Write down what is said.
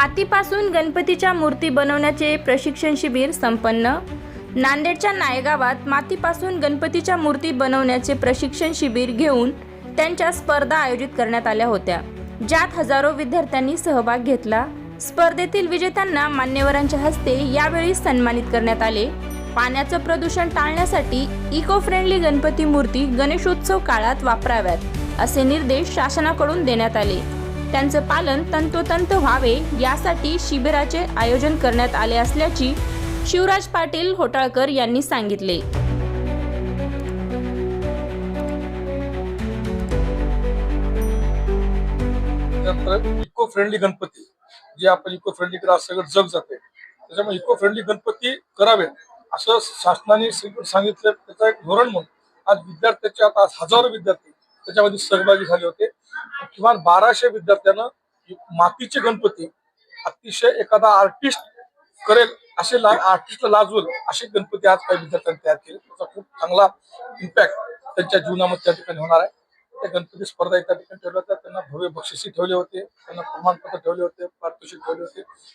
मातीपासून गणपतीच्या मूर्ती बनवण्याचे प्रशिक्षण शिबिर संपन्न. नांदेडच्या नायगावात मातीपासून गणपतीच्या मूर्ती बनवण्याचे प्रशिक्षण शिबिर घेऊन त्यांच्या स्पर्धा आयोजित करण्यात आल्या होत्या. ज्यात हजारो विद्यार्थ्यांनी सहभाग घेतला. स्पर्धेतील विजेत्यांना मान्यवरांच्या हस्ते यावेळी सन्मानित करण्यात आले. पाण्याचं प्रदूषण टाळण्यासाठी इको फ्रेंडली गणपती मूर्ती गणेशोत्सव काळात वापराव्यात असे निर्देश शासनाकडून देण्यात आले. त्यांचं पालन तंतोतंत व्हावे यासाठी शिबिराचे आयोजन करण्यात आले असल्याची शिवराज पाटील होटाळकर यांनी सांगितले. इको फ्रेंडली गणपती जे आपण इको फ्रेंडली करा सगळं जग जाते. त्याच्यामुळे इको फ्रेंडली गणपती करावे असं शासनाने सांगितलं त्याचं एक धोरण म्हणून. आज विद्यार्थ्याचे आता हजारो विद्यार्थी त्याच्यामध्ये सहभागी झाले होते. किमान बाराशे विद्यार्थ्यांना मातीचे गणपती अतिशय एखादा आर्टिस्ट करेल असे आर्टिस्टला लाजवेल असे गणपती आज काही विद्यार्थ्यांनी तयार केले. त्याचा खूप चांगला इम्पॅक्ट त्यांच्या जीवनामध्ये त्या ठिकाणी होणार आहे. त्या गणपती स्पर्धा त्या ठिकाणी ठेवल्या होत्या. त्यांना भव्य बक्षिसी ठेवले होते. त्यांना प्रमाणपत्र ठेवले होते. पारितोषिक ठेवले होते.